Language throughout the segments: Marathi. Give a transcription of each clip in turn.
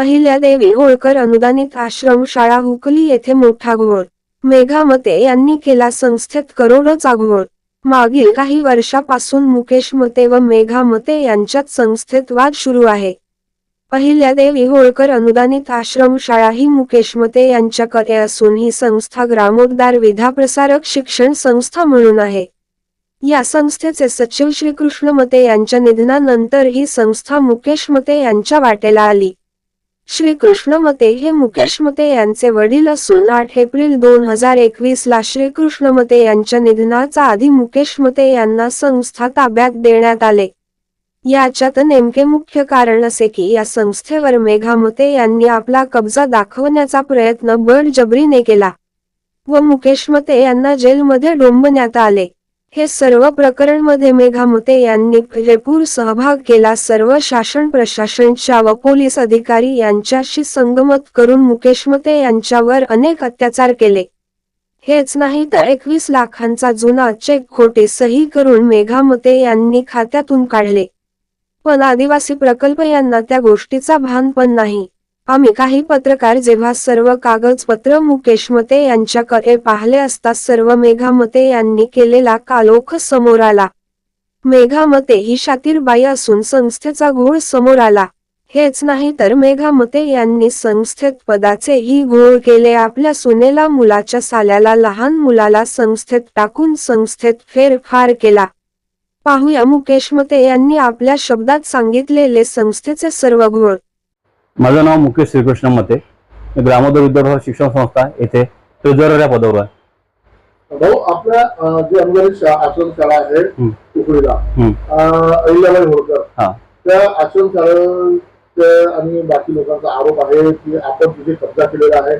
पहिल्या देवी होळकर अनुदानित आश्रमशाळा हुकली येथे मोठा घोळ. मेघामते यांनी केला संस्थेत करोडोचा घोळ. मागील काही वर्षापासून मुकेश मते व मेघा मते यांच्यात संस्थेत वाद सुरू आहे. पहिल्या देवी होळकर अनुदानित आश्रमशाळा ही मुकेश मते यांच्याकडे असून ही संस्था ग्रामोद्धार विधाप्रसारक शिक्षण संस्था म्हणून आहे. या संस्थेचे सचिव श्रीकृष्ण मते यांच्या निधनानंतर ही संस्था मुकेश मते यांच्या वाटेला आली. श्रीकृष्ण मते हे मुकेश मते यांचे वडील असून आठ एप्रिल दोन हजार एकवीस ला श्रीकृष्ण मते यांच्या निधनाचा आधी मुकेश मते यांना संस्था ताब्यात देण्यात आले. याच्यात नेमके मुख्य कारण असे की या संस्थेवर मेघा मते यांनी आपला कब्जा दाखवण्याचा प्रयत्न बळजबरीने केला व मुकेश मते यांना जेलमध्ये डोंबण्यात आले. हे सर्व प्रकरणमध्ये यांनी पुरेपूर सहभाग केला. सर्व शासन प्रशासनच्या व पोलीस अधिकारी यांच्याशी संगमत करून मुकेश मते यांच्यावर अनेक अत्याचार केले. हेच नाही तर एकवीस लाखांचा जुना चेक खोटे सही करून मेघामते यांनी खात्यातून काढले. पण आदिवासी प्रकल्प यांना त्या गोष्टीचा भान पण नाही. आम्ही काही पत्रकार जेव्हा सर्व कागदपत्र मुकेश मते यांच्याकडे पाहिले असता सर्व मेघामते यांनी केलेला कालोख समोर आला. मेघामते ही शातीरबाई असून संस्थेचा घोळ समोर आला. हेच नाही तर मेघामते यांनी संस्थेत पदाचे ही घोळ केले आपल्या सुनेला मुलाच्या साल्याला लहान मुलाला संस्थेत टाकून संस्थेत फेरफार केला. पाहूया मुकेश मते यांनी आपल्या शब्दात सांगितलेले संस्थेचे सर्व घोळ. माझं नाव मुकेश श्रीकृष्ण मते. मी ग्रामोदय विद्यापीठ शिक्षण संस्था येथे ट्रेझरर या पदावर आहे. भाऊ आपल्या अं, जे शा- आश्रमशाळा आहे हं. हं. अं, अहिल्याबाई होळकर. हा. त्या आश्रमशाळेचे आणि बाकी लोकांचा आरोप आहे की आपण तिथे कब्जा केलेला आहे.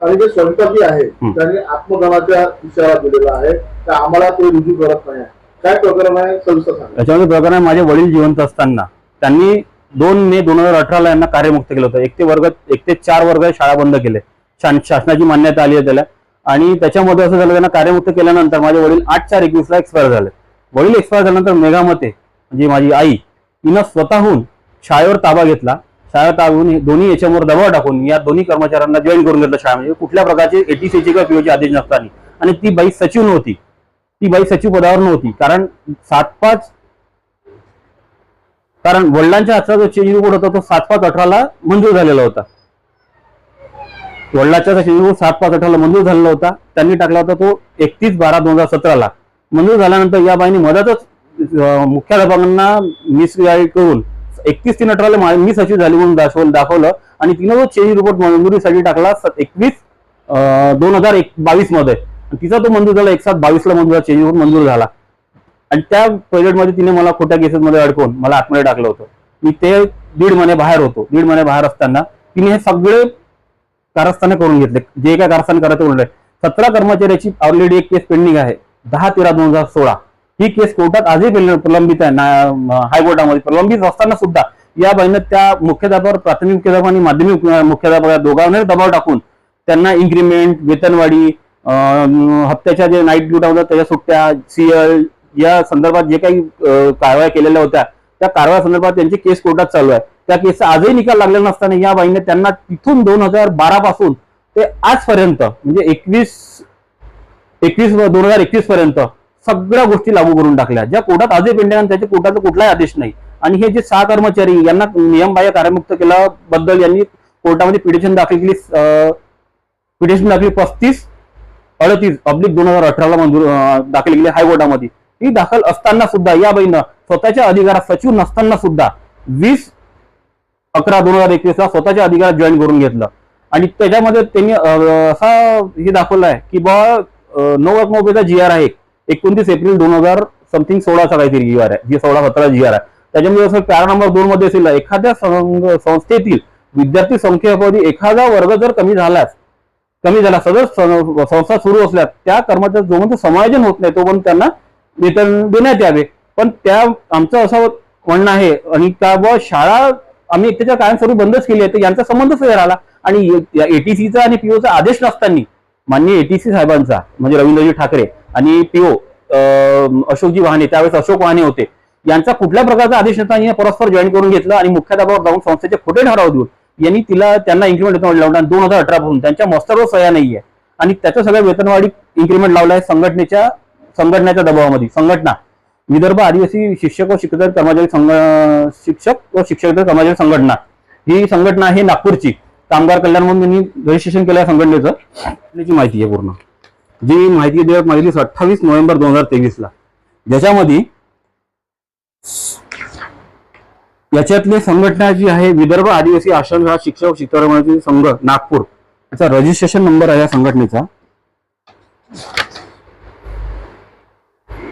आणि जे स्वयंपाकी आहे. त्यांनी आत्मदनाच्या इशारा दिलेला आहे. तर आम्हाला ते रुजू करत नाही. काय प्रकरण आहे? सविस्तर सांगा. याच्यामध्ये प्रकरण आहे माझे वडील जिवंत असताना त्यांनी दोन मे दोन हजार अठराला यांना कार्यमुक्त केलं होतं. एक ते वर्ग एक ते चार वर्ग शाळा बंद केले. शासनाची मान्यता आली आहे त्याला. आणि त्याच्यामध्ये असं झालं त्यांना कार्यमुक्त केल्यानंतर माझे वडील आठ चार एकवीसला एक्सपायर झाले. वडील एक्सपायर झाल्यानंतर मेघामते म्हणजे माझी आई तिनं स्वतःहून शाळेवर ताबा घेतला. शाळा ताबून दोन्ही याच्यावर दबाव टाकून या दोन्ही कर्मचाऱ्यांना जॉईन करून घेतलं शाळेमध्ये म्हणजे कुठल्या प्रकारचे एटीसीचे किंवा पीओचे आदेश नसताना. आणि ती बाई सचिव नव्हती. ती बाई सचिव पदावर नव्हती. कारण सात पाच कारण वडिलांच्या हातचा जो चेंज रिपोर्ट होता तो सात पाच अठराला मंजूर झालेला होता. वडिलांचा चेंज रिपोर्ट सात पाच अठराला मंजूर झालेला होता. त्यांनी टाकला होता तो एकतीस बारा दोन हजार सतराला. मंजूर झाल्यानंतर या बाईने मधातच मुख्याध्यापकांना मिस करून एकतीस तीन अठराला मिस मी सचिव झाली म्हणून दाखवलं दाखवलं. आणि तिनं तो चेंज रिपोर्ट मंजुरीसाठी टाकला एकवीस दोन हजार एक बावीसमध्ये तिचा तो मंजूर झाला एक सात बावीसला मंजूर चेंज रिपोर्ट मंजूर झाला. आणि त्या पिरियडमध्ये तिने मला खोट्या केसेसमध्ये अडकवून मला आतमध्ये टाकलं होतं. मी ते दीड महिने बाहेर होतो. दीड महिने बाहेर असताना तिने हे सगळे कारस्थाने करून घेतले. जे काय कारस्थान करायचं म्हणलंय सतरा कर्मचाऱ्याची ऑलरेडी एक केस पेंडिंग आहे. दहा तेरा दोन हजार सोळा. ही केस कोर्टात आजही प्रलंबित आहे. ना- हायकोर्टामध्ये प्रलंबित असताना सुद्धा या बाईनं त्या मुख्याध्यापकावर प्राथमिक मुख्याध्यापक आणि माध्यमिक मुख्याध्यापक या दोघांवर दबाव टाकून त्यांना इन्क्रीमेंट वेतनवाढी हप्त्याच्या जे नाईट ड्युटा होत्या त्याच्या सुट्ट्या सीएल या संदर्भात जे काही कारवाया केलेल्या होत्या त्या कारवाया संदर्भात त्यांची केस कोर्टात चालू आहे. त्या केसचा आजही निकाल लागला नसताना या बाईने त्यांना तिथून दोन हजार बारा पासून ते आजपर्यंत म्हणजे एकवीस एकवीस दोन हजार एकवीस पर्यंत सगळ्या गोष्टी लागू करून टाकल्या. ज्या कोर्टात आजही पेंडिंग आणि त्याच्या कोर्टाचा कुठलाही आदेश नाही. आणि हे जे सहा कर्मचारी यांना नियमबाह्य कार्यमुक्त केल्याबद्दल यांनी कोर्टामध्ये पिटिशन दाखल केली पिटिशन दाखल पस्तीस अडतीस पब्लिक दोन हजार अठराला मंजूर दाखल केली हायकोर्टामध्ये. ही दाखल असताना सुद्धा या बाईनं स्वतःच्या अधिकारात सचिव नसताना सुद्धा वीस अकरा दोन हजार एकवीस ला स्वतःच्या अधिकारात जॉईन करून घेतलं. आणि त्याच्यामध्ये त्यांनी असा हे दाखवलं आहे की बा नऊ मोबेचा जी आर आहे. एकोणतीस एप्रिल दोन हजार समथिंग सोळाचा काहीतरी जी आर आहे. जी सोळा सतरा जी आर आहे. त्याच्यामध्ये असं पॅरा नंबर दोन मध्ये असेल एखाद्या संघ- संस्थेतील विद्यार्थी संख्येपदी एखादा वर्ग जर कमी झालाच कमी झाला सदर संस्था सुरू असल्या त्या कर्मचारी जोपर्यंत समायोजन होत नाही तोपर्यंत त्यांना वेतन देण्यात यावे. पण त्या आमचं असं म्हणणं आहे आणि का व शाळा आम्ही त्याच्या कायमस्वरूप बंदच केली आहे तर यांचा संबंधच नाही राहिला आणि एटीसीचा आणि पीओचा आदेश नसताना मान्य एटीसी साहेबांचा म्हणजे रवींद्रजी ठाकरे आणि पीओ अशोकजी वाहने त्यावेळेस अशोक वाहने होते यांचा कुठल्या प्रकारचा आदेश नसताना परस्पर जॉईन करून घेतलं आणि मुख्याध्यापक जाऊन संस्थेचे खोटे ठराव देऊन यांनी तिला त्यांना इन्क्रीमेंट लावला दोन हजार अठरा पासून त्यांच्या मस्तरवर सह्या नाहीये. आणि त्याच्या सगळ्या वेतनवाढी इन्क्रीमेंट लावलाय संघटनेच्या संघटनेच्या दबावामध्ये. संघटना. विदर्भ आदिवासी शिक्षक व शिक्षक कर्मचारी संघ शिक्षक व शिक्षक कर्मचारी संघटना. ही संघटना आहे नागपूरची. कामगार कल्याण म्हणून त्यांनी रजिस्ट्रेशन केलं संघटनेचं. त्याची माहिती आहे पूर्ण. जी माहिती देण्यात माहिती अठ्ठावीस नोव्हेंबर दोन हजार तेवीस ला ज्याच्यामध्ये याच्यातले संघटना जी आहे विदर्भ आदिवासी आश्रमशाळा शिक्षक शिक्षक संघ नागपूर. याचा रजिस्ट्रेशन नंबर आहे या संघटनेचा.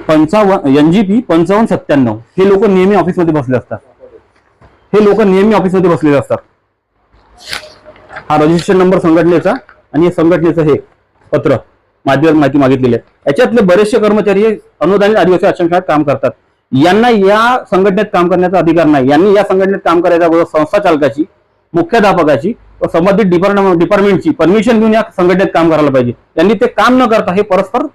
पंचावन्न एनजीपी पंचावन्न सत्त्याण्णव. हे लोक नेहमी ऑफिसमध्ये बसले असतात. हे लोक नेहमी ऑफिसमध्ये बसलेले असतात. हा रजिस्ट्रेशन नंबर संघटनेचा आणि या संघटनेचं हे पत्र माध्यमात माहिती मागितलेली आहे. याच्यातले बरेचसे कर्मचारी हे अनुदानित आदिवासी आश्रमशाळेत काम करतात. यांना या संघटनेत काम करण्याचा अधिकार नाही. यांनी या संघटनेत काम करायच्या अगोदर संस्था चालकाची मुख्याध्यापकाची व संबंधित डिपार्टमेंट डिपार्टमेंटची परमिशन घेऊन या संघटनेत काम करायला पाहिजे. त्यांनी ते काम न करता हे परस्पर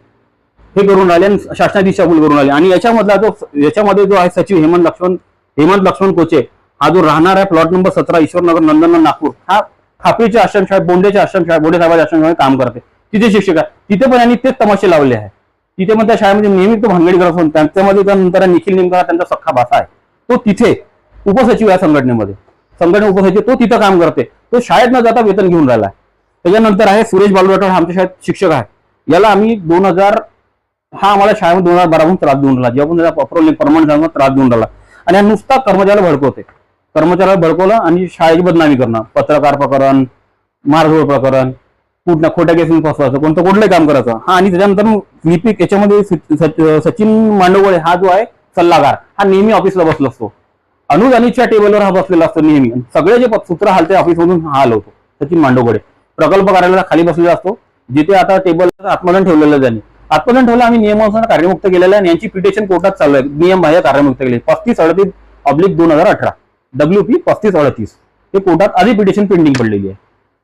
हे करून राहिले आणि शासनाची शाबूल करून राहिले आणि याच्यामधला जो याच्यामध्ये जो आहे सचिव हेमंत लक्ष्मण हेमंत लक्ष्मण कोचे हा जो राहणार आहे प्लॉट नंबर सतरा ईश्वरनगर नंदनवन नागपूर हा खापरीच्या आश्रमशाळेत बोंडेच्या आश्रमशाळेत बोंडे साहेबांच्या आश्रमशाळेत काम करते. तिथे शिक्षक आहे. तिथे पण यांनी तेच तमाशे लावले आहे. तिथे पण त्या शाळेमध्ये नेहमी तो भांगडी करत असून त्यांच्यामध्ये त्यानंतर निखिल निमकर त्यांचा सख्खा भासा आहे. तो तिथे उपसचिव आहे संघटनेमध्ये. संघटना उपसचिव तो तिथं काम करते. तो शाळेत न जाता वेतन घेऊन राहिला आहे. त्याच्यानंतर आहे सुरेश बालुराठोड हा आमच्या शाळेत शिक्षक आहे. याला आम्ही दोन हजार हा आम्हाला शाळेमध्ये दोन हजार बाराहून त्रास देऊन राहिला. जेव्हा पण त्याचा अप्रोल म्हणजे परमनंट झाला त्रास देऊन राहिला. आणि हा नुसता कर्मचाऱ्याला भडकवते कर्मचाऱ्याला भडकवलं आणि शाळेची बदनामी करणं पत्रकार प्रकरण मारझोड प्रकरण कुठल्या खोट्या केस फसवायचं कोणतं कुठलंही काम करायचं. हा आणि त्याच्यानंतर लिपिक याच्यामध्ये सचिन मांडवळे हा जो आहे सल्लागार हा नेहमी ऑफिसला बसला असतो. अनुदानीच्या टेबलवर हा बसलेला असतो नेहमी. सगळे जे प- सूत्र हालते ऑफिसमधून हा हलवतो सचिन मांडवगडे. प्रकल्प कार्यालयाला खाली बसलेला असतो. जिथे आता टेबल आत्मदान ठेवलेलं त्यांनी. आत्मदान ठेवलं आम्ही नियमानुसार कार्यमुक्त केलेलं आहे आणि यांची पिटिशन कोर्टात चालू आहे. नियम बाह्य कार्यमुक्त केले. पस्तीस अडतीस ऑब्लिक दोन हजार अठरा. डब्ल्यू पी पस्तीस अडतीस. हे कोर्टात आधी पिटिशन पेंडिंग पडलेली आहे.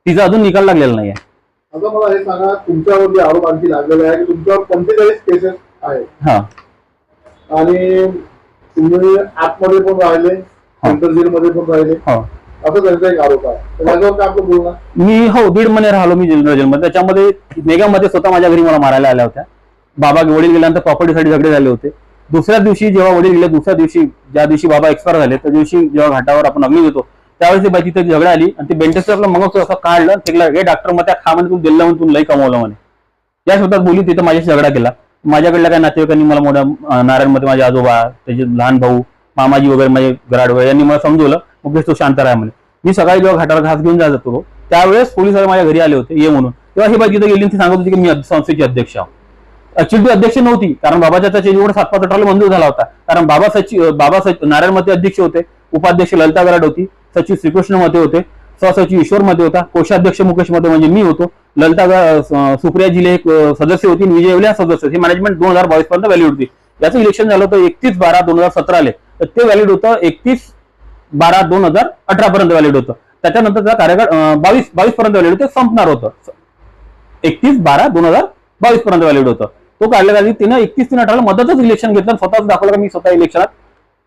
तिचा अजून निकाल लागलेला नाही आहे. आता मला हे सांगा तुमच्यावर जे आरोप आणखी लागलेले आहे की तुमच्यावर पंचेचाळीस केसेस आहेत? हा. आणि तुम्ही आतमध्ये पण राहिले सेंट्रल जेलमध्ये पण राहिले. हो. असं त्यांचा एक आरोप आहे. तर त्याच्यावर काय आपलं बोलणं मी हो दीड महिने राहिलो मी जनरल जेलमध्ये त्याच्यामध्ये मेघामध्ये स्वतः माझ्या घरी मला मारायला आल्या होत्या. बाबा वडील गेल्यानंतर प्रॉपर्टीसाठी झगडे झाले होते. दुसऱ्या दिवशी जेव्हा वडील गेले दुसऱ्या दिवशी ज्या दिवशी बाबा एक्सपायर झाले त्या दिवशी जेव्हा घाटावर आपण अग्नी देतो त्यावेळेस ती बाई तिथे झगडा आली आणि ते बेंटेस आपलं मग असं काढलं तिला हे डॉक्टर मग त्या खा म्हणे तू दिलं म्हणून तू लई कमावलं म्हणे. या शब्दात बोली तिथे माझ्याशी झगडा केला. माझ्याकडल्या काही नातेवाईकांनी मला मोठ्या नारायणमध्ये माझे आजोबा त्याचे लहान भाऊ मामाजी वगैरे माझे घराड वगैरे यांनी मला समजवलं. मग तो शांत राहा म्हणे. मी सकाळी जेव्हा घाटावर घास घेऊन जात होतो त्यावेळेस पोलीस माझ्या घरी आले होते ये म्हणून. तेव्हा ही बाई तिथे गेली ती सांगत होती की मी संस्थेची अध्यक्ष आहोत ऍक्च्युली अध्यक्ष नव्हती कारण बाबाच्या त्याच्या निवड सात पाच अठराला मंजूर झाला होता. कारण बाबा सचिव बाबा सचिव नारायण मते अध्यक्ष होते उपाध्यक्ष ललिता गराड होती सचिव श्रीकृष्ण मते होते सहसचिव ईश्वर मध्ये होता कोषाध्यक्ष मुकेशमध्ये म्हणजे मी होतो ललिता सुप्रिया जिले एक सदस्य होती विजय सदस्य हे मॅनेजमेंट दोन हजार बावीस पर्यंत व्हॅलिड होती. याचं इलेक्शन झालं होतं एकतीस बारा दोन हजार सतरा आले तर ते व्हॅलिड होतं एकतीस बारा दोन हजार अठरा पर्यंत व्हॅलिड होतं. त्याच्यानंतर त्याचा कार्यकाळ बावीस बावीस पर्यंत व्हॅलिड होतं संपणार होतं. एकतीस बारा दोन हजार बावीस पर्यंत व्हॅलिड होतं. तो काढल्या आधी तिनं एकतीस तीन अठराला मदतच इलेक्शन घेतलं स्वतःच दाखवलं का मी स्वतः इलेक्शनात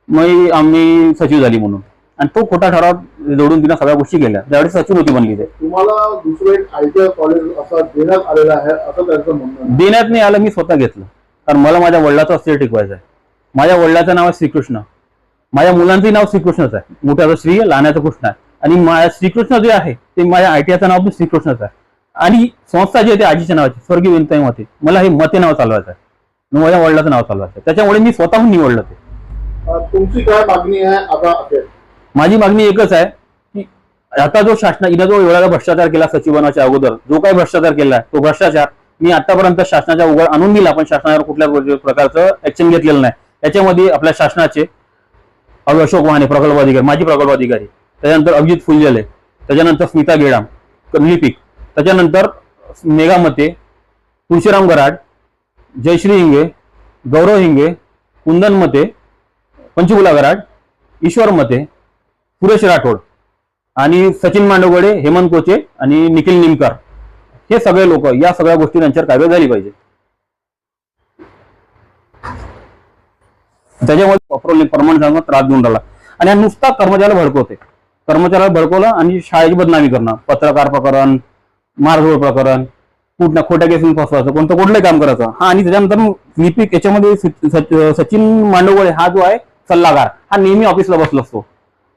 मी आम्ही सचिव झाली म्हणून. आणि तो खोटा ठराव जोडून तिनं सगळ्या गोष्टी केल्या. त्यावेळेस सचिव होती बनली ते तुम्हाला दुसरं एक आयटीआय कॉलेज असं देण्यात आलेलं आहे असं त्यांचं म्हणणं. देण्यात नाही आलं मी स्वतः घेतलं. कारण मला माझ्या वडिलाचं अस्थिर टिकवायचं आहे. माझ्या वडिलाचं नाव आहे श्रीकृष्ण. माझ्या मुलांचंही नाव श्रीकृष्णच आहे. मोठ्याचं श्री लहानाचं कृष्ण आहे. आणि माझ्या श्रीकृष्ण जे आहे ते माझ्या आयटीआयचं नाव पण श्रीकृष्णच आहे. आणि संस्था जी आहे ती आजीच्या नावाची स्वर्गीय विनताई मते. मला हे मते नाव चालवायचं आहे. माझ्या वडिलाचं नाव चालवायचं आहे. त्याच्यामुळे मी स्वतःहून निवडलं ते. तुमची काय मागणी आहे? आता माझी मागणी एकच आहे की आता जो शासना हिनं जो एवढा भ्रष्टाचार केला सचिवानाच्या अगोदर जो काही भ्रष्टाचार केला तो भ्रष्टाचार मी आतापर्यंत शासनाच्या उघड आणून दिला पण शासनावर कुठल्या प्रकारचं ऍक्शन घेतलेलं नाही. याच्यामध्ये आपल्या शासनाचे अशोक वाहने प्रकल्प अधिकारी माजी प्रकल्प अधिकारी त्याच्यानंतर अभिजित फुलजले त्याच्यानंतर स्मिता गेडाम लिपिक त्याच्यानंतर मेघा मते तुळशीराम गराड जयश्री हिंगे गौरव हिंगे कुंदन मते पंचकुला गराड ईश्वर मते सुरेश राठोड आणि सचिन मांडवगडे हेमंत कोचे आणि निखिल निमकर. हे सगळे लोक या सगळ्या गोष्टी त्यांच्यावर काव्य झाली पाहिजे. त्याच्यामध्ये वापरवले परमानंदांना त्रास देऊन राहिला. आणि हा नुसता कर्मचाऱ्याला भडकवते कर्मचाऱ्याला भडकवलं आणि शाळेची बदनामी करणं पत्रकार प्रकरण मारझोड प्रकरण कुठं खोट्या केसून फसवायचं कोणतं कुठलंही काम करायचं. हा आणि त्याच्यानंतर लिपिक याच्यामध्ये सच- सच- सचिन मांडवळे हा जो आहे सल्लागार हा नेहमी ऑफिसला बसला असतो.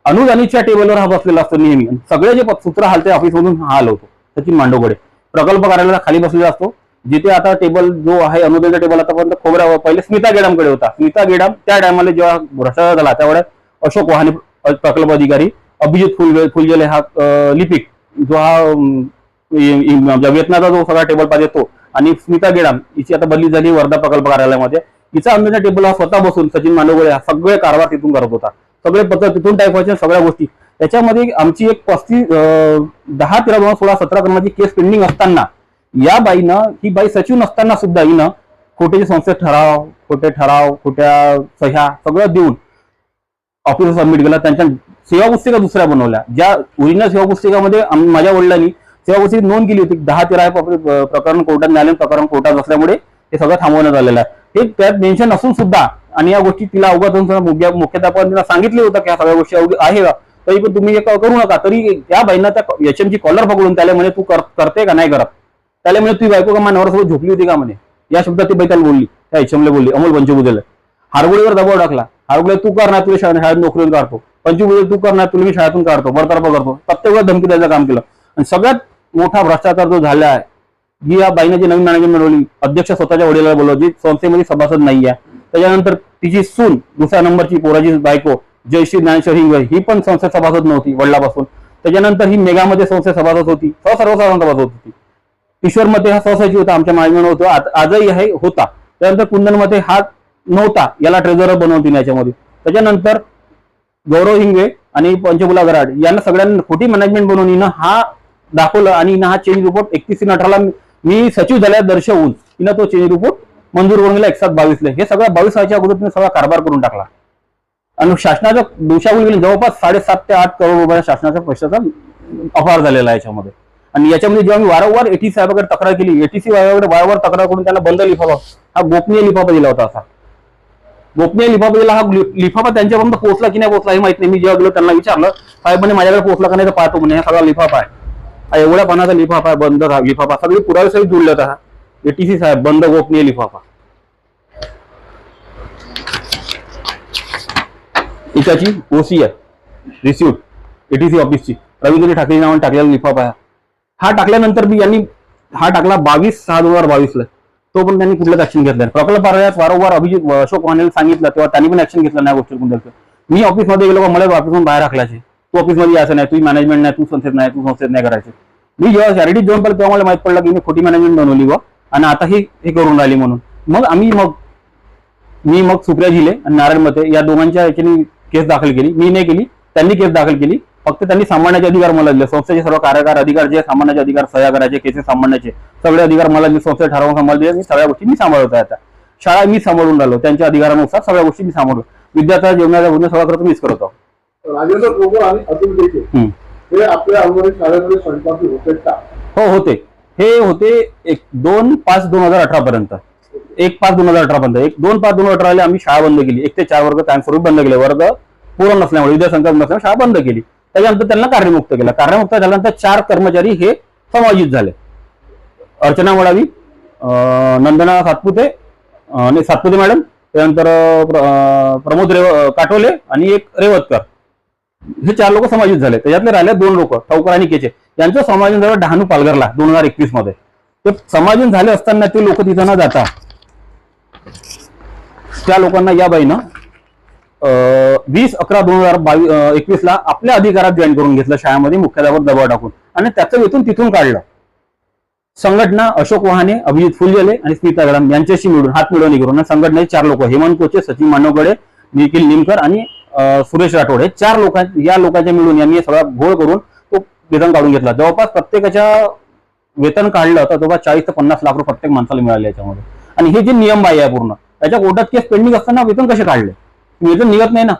अनुदानीच्या टेबलवर हा बसलेला असतो नेहमी. सगळे जे प- सूत्र हालते ऑफिसमधून हा होतो सचिन मांडवगडे प्रकल्प कार्यालयाला खाली बसलेला असतो. जिथे आता टेबल जो आहे अनुदानचा टेबल आतापर्यंत खोबऱ्यावर पहिले स्मिता गेडामकडे होता. स्मिता गेडाम त्या टायमाला जेव्हा भ्रष्टाचार झाला त्यावेळेस अशोक वहाने प्रकल्प अधिकारी अभिजित फुल फुलजेले हा लिपिक जो हा वेतनाचा जो सगळा टेबल पाहिजे तो. आणि स्मिता गेडाम हिची आता बदली झाली वर्धा प्रकल्प कार्यालयामध्ये. हिचा अंदाजा टेबल हा स्वतः बसून सचिन मांडवगळे हा सगळे कारभार तिथून करत होता. सगळे पत्र तिथून टाईप व्हायचे सगळ्या गोष्टी. त्याच्यामध्ये आमची एक पस्तीस अं, दहा तेरा दोन सोळा सतरा क्रमांची केस पेंडिंग असताना या बाईनं ही बाई सचिव नसताना सुद्धा हिनं खोटेचे संस्थेत ठराव खोटे ठराव खोट्या सह्या सगळं देऊन ऑफिस सबमिट केला. त्यांच्या सेवा पुस्तिका दुसऱ्या बनवल्या. ज्या ओरिजिनल सेवा पुस्तिकामध्ये माझ्या वडिलांनी सेवा पुस्तिकेत नोंद केली होती. दहा तेरा प्रकरण कोर्टात न्यायालयीन प्रकरण कोर्टात असल्यामुळे हे सगळं थांबवण्यात आलेलं आहे. हे त्यात मेन्शन असून सुद्धा आणि या गोष्टी तिला अवगत असून मुख्याध्यापकांनी तिला सांगितले होतं की ह्या सगळ्या गोष्टी अवघड आहे का? तरी पण तुम्ही एक करू नका. तरी त्या बाईंना त्या एचएमची कॉलर पकडून त्याला म्हणे तू कर- करते का? नाही करत. त्याला म्हणे तुझी बायको का माझ्यावर झोपली होती का? म्हणे. या शब्दात ती बाई त्याला बोलली. त्या एचएमला बोलली अमोल पंचबुदेला हारगोळीवर दबाव टाकला. हारगुळे तू करणार तुला शाळेत नोकरीवर काढतो. पंचभुजे तू करणार तुला मी शाळेतून काढतो. बरतर्फ करतो. प्रत्येक धमकी द्यायचं काम केलं. आणि सगळ्यात मोठा भ्रष्टाचार जो झाला आहे जी या बाईने जी नवीन मॅनेजमेंट मिळवली अध्यक्ष स्वतःच्या वडिलाला बोलवलं जी संस्थेमध्ये सभासद नाही आहे त्याच्यानंतर तिची सून दुसऱ्या नंबरची पोराची बायको जयश्री ज्ञानेश्वर हिंगवे ही पण संस्थेत सभासद नव्हती वडिलापासून. त्याच्यानंतर ही मेगामध्ये संस्थेत सभासद होती सर्वसाधारण सभासद होती. ईश्वरमध्ये हा सहसाची होता आमच्या मॅनेजमेंट होतो आजही हे होता. त्यानंतर कुंदनमध्ये हा नव्हता याला ट्रेझरर बनवतील याच्यामध्ये. त्याच्यानंतर गौरव हिंगवे आणि पंचबुला गराड यांना सगळ्यांना खोटी मॅनेजमेंट बनवून हिनं हा दाखवलं आणि हा चेंज रिपोर्ट एकतीस तीन अठराला मी सचिव झाल्यात दर्शवून हिनं तो चेंज रिपोर्ट मंजूर करून गेला एक सात बावीसला. हे सगळं बावीस वर्षाच्या अगोदर तुम्ही सगळा कारभार करून टाकला. आणि शासनाच्या दिवसावली गेले म्हणजे जवळपास साडेसात ते आठ करोड रुपयाच्या शासनाच्या पैशाचा अपहार झालेला आहे याच्यामध्ये. आणि याच्यामध्ये जेव्हा मी वारंवार एटीसी साहेबाकडे तक्रार केली एटीसी साहेबाकडे वारंवार तक्रार करून त्यांना बंद लिफाफा हा गोपनीय लिफाफा दिला होता असा. गोपनीय लिफाफा दिला हा लिफाफा त्यांच्यापर्यंत पोहोचला की नाही पोहोचला हे माहीत नाही. मी जेव्हा गेलो त्यांना विचारलं साहेबांनी माझ्याकडे पोहोचला का नाही तर पाहतो म्हणे हा सगळा लिफाफा आहे. एवढ्या पानाचा लिफाफा आहे बंद हा लिफाफा. सगळे पुरावे सहित जुळले हा. एटीसी साहेब बंद गोपनीय लिफाफा. इकाची ओसी आहे रिसिप्ट एटीसी ऑफिसची रवींद्र ठाकरे नावाने टाकलेला लिफाफा आहे हा. टाकल्यानंतर बी यांनी हा टाकला बावीस सहा दोन हजार बावीसला. तो पण त्यांनी कुठलंच ऍक्शन घेतलं प्रकल्प वारंवार अभिजित अशोक वाहनेला सांगितलं तेव्हा त्यांनी पण ऍक्शन घेतलं नाही गोष्टी कुठलं मी ऑफिसमध्ये गेलो मला ऑफिसमधून बाहेर हाकलायचे. तू ऑफिसमध्ये यायचं नाही तुझी मॅनेजमेंट नाही तू संस्थेत नाही तू संस्थेत नाही करायचे. मी जेव्हा जाऊन पडलं तेव्हा मला माहीत पडलं की मी खोटी मॅनेजमेंट बनवली व आणि आता ही हे करून राहिली म्हणून. मग आम्ही मग मी मग सुप्रिया झिले आणि नारायण मते या दोघांच्या याच्यानी केस दाखल केली. मी नाही केली त्यांनी केस दाखल केली. फक्त त्यांनी सांभाळण्याचे अधिकार मला दिले. संस्थेचे सर्व कार्यकार अधिकार जे सांभाळण्याचे अधिकार सह्या करायचे केसेस सांभाळण्याचे सगळे अधिकार मला दिले. संस्थे ठरवून सांभाळ दिले. मी सगळ्या गोष्टी मी सांभाळत आहे आता. शाळा मी सांभाळून राहिलो. त्यांच्या अधिकारानुसार सगळ्या गोष्टी मी सांभाळलो. विद्यार्थ्या जेवणाच्या गुन्हे सगळं करतो मीच करतो राजेंद्र हे आपल्या अंगणवाडी शाळेमध्ये स्वयंपाकी होते का? हो होते. हे होते एक दोन पाच दोन हजार अठरा पर्यंत. एक पाच दोन हजार अठरा पर्यंत. एक दोन पाच दोन हजार अठराला आम्ही शाळा बंद केली. एक ते चार वर्ग कायमस्वरूपी बंद केले. वर्ग पूर्ण नसल्यामुळे विद्यासंख्या नसल्यामुळे शाळा बंद केली. त्याच्यानंतर त्यांना कार्यमुक्त केला. कार्यमुक्त झाल्यानंतर चार कर्मचारी हे समायोजित झाले. अर्चना वडावी नंदना सातपुते आणि सातपुते मॅडम. त्यानंतर प्र- प्रमोद रेव काटोले आणि एक रेवतकर. हे चार लोक समायोजित झाले. त्याच्यातले राहिले दोन लोक ठाऊकर आणि केचे. यांचं समायोजन झालं डहाणू पालघरला दोन हजार एकवीसमध्ये. ते समायोजन झाले असताना ते लोक तिथं न जाता त्या लोकांना या बाईनं वीस अकरा दोन हजार बावीस एकवीस ला आपल्या अधिकारात जॉईन करून घेतलं शाळेमध्ये मुख्याध्यापक दबाव टाकून. आणि त्याचं वेतन तिथून काढलं. संघटना अशोक वहाने अभिजित फुलजले आणि स्मिता गडाम यांच्याशी मिळून हात मिळवणी करून संघटनेचे चार लोक हेमंत कोचे सचिन मानवगडे निखिल निमकर आणि सुरेश राठोड हे चार लोक या लोकांच्या मिळून यांनी सगळा घोळ करून तो वेतन काढून घेतला. जवळपास प्रत्येकाच्या वेतन काढलं तर जवळपास चाळीस ते पन्नास लाख रुपये प्रत्येक माणसाला मिळाले याच्यामध्ये. आणि हे जे नियम बाह्य आहे पूर्ण त्याच्या कोर्टात केस पेंडिंग असताना वेतन कसे काढले? वेतन निघत नाही ना.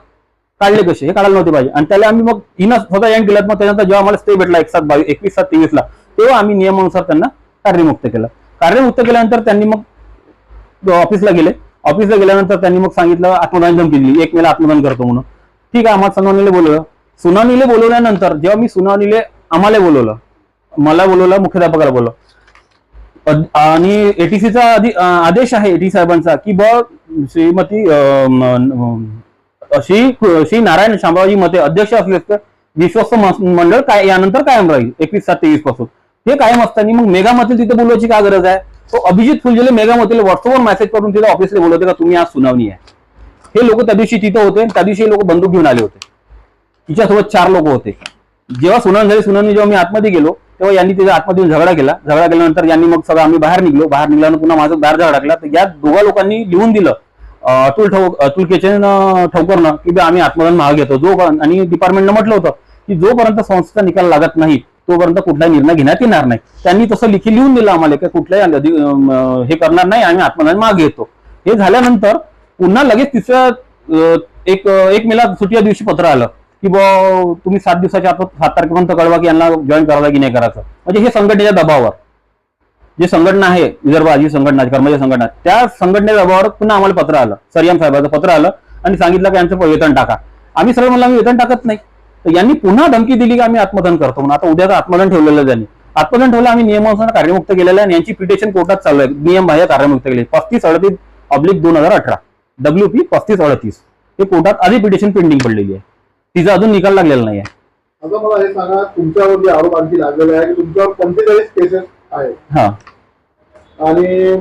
काढले कसे? हे काढायला नव्हते पाहिजे. आणि त्याला आम्ही मग हिनं स्वतः जॉईन केलं मग त्याच्यानंतर जेव्हा आम्हाला स्टे भेटला एक सात बावीस एकवीस सात तेवीसला तेव्हा आम्ही नियमानुसार त्यांना कार्यमुक्त केलं. कार्यमुक्त केल्यानंतर त्यांनी मग ऑफिसला गेले. ऑफिसला गेल्यानंतर त्यांनी मग सांगितलं आत्मदान धमकी दिली एक मेला आत्मदान करतो म्हणून. ठीक आहे आम्हाला संगमनेरला बोलवलं. सुनावणीले बोलवल्यानंतर जेव्हा मी सुनावणीले आम्हाला बोलवलं मला बोलवलं मुख्याध्यापकाला बोलवलं. आणि एटीसीचा आदेश आहे एटी साहेबांचा की ब श्रीमती श्री श्री नारायण शामरावजी मते अध्यक्ष असले तर विश्वस्त मंडळ काय यानंतर कायम राहील एकवीस सात तेवीसपासून. हे कायम असताना मग मेगामध्ये मतील तिथे बोलवायची काय गरज आहे? तो अभिजित फुलझेले मेगा मतील व्हॉट्सअपवर मेसेज करून तिथे ऑफिसला बोलवते का तुम्ही आज सुनावणी आहे. हे लोक त्या दिवशी तिथं होते त्या दिवशी लोक बंदूक घेऊन आले होते. तिच्यासोबत चार लोक होते. जेव्हा सुनावणी झाली सुनावणी जेव्हा मी आतमध्ये गेलो तेव्हा यांनी तिच्या आतमध्ये येऊन झगडा केला. झगडा केल्यानंतर यांनी मग सगळं आम्ही बाहेर निघलो. बाहेर निघल्यानंतर पुन्हा माझं दार झगडा टाकला तर या दोघा लोकांनी लिहून दिलं अतुल ठोक अतुल केचन ठोकरनं की आम्ही आत्मदान मागे घेतो. जो आणि डिपार्टमेंटनं म्हटलं होतं की जोपर्यंत संस्थेचा निकाल लागत नाही तोपर्यंत कुठलाही निर्णय घेण्यात येणार नाही. त्यांनी तसं लिखी लिहून दिलं आम्हाला की कुठल्याही हे करणार नाही आम्ही आत्मदान मागे येतो. हे झाल्यानंतर पुन्हा लगेच तिसऱ्या एक एक मेला सुट्टीच्या दिवशी पत्र आलं की बुवा तुम्ही सात दिवसाच्या आत सात तारखेपर्यंत कळवा की यांना जॉईन करायला की नाही करायचं. म्हणजे हे संघटनेच्या दबावावर. जे संघटना आहे विदर्भ जी संघटना कर्मचारी संघटना त्या संघटनेच्या दबावावर पुन्हा आम्हाला पत्र आलं. सरियाम साहेबाचं पत्र आलं आणि सांगितलं की यांचं वेतन टाका. आम्ही सरळ म्हणलं आम्ही वेतन टाकत नाही. तर यांनी पुन्हा धमकी दिली की आम्ही आत्मदान करतो म्हणून. आता उद्याचं आत्मदान ठेवलेलं त्यांनी. आत्मदान ठेवलं आम्ही नियमानुसार कार्यमुक्त केलेलं आहे आणि यांची पिटिशन कोर्टात चालू आहे. नियम बाह्य कार्यमुक्त केले पस्तीस अडतीस ऑब्लिक दोन हजार अठरा. डब्ल्यू पी पस्तीस अडतीस. हे कोर्टात आधी पिटिशन पेंडिंग पडलेली आहे. तिचा अजून निकाल लागलेला नाही आहे आता मला हे सांगा तुमच्यावर जे आरोप आणखी लागलेले आहे की तुमच्यावर पंचेचाळीस केसेस आहेत? हा. आणि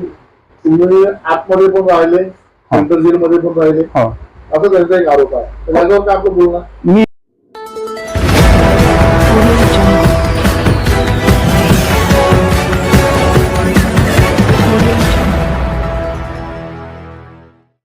तुम्ही आतमध्ये पण राहिले सेंट्रल जेलमध्ये पण राहिले. हा. असं त्यांचा एक आरोप आहे. त्याच्यावर काय आपलं बोलणं मी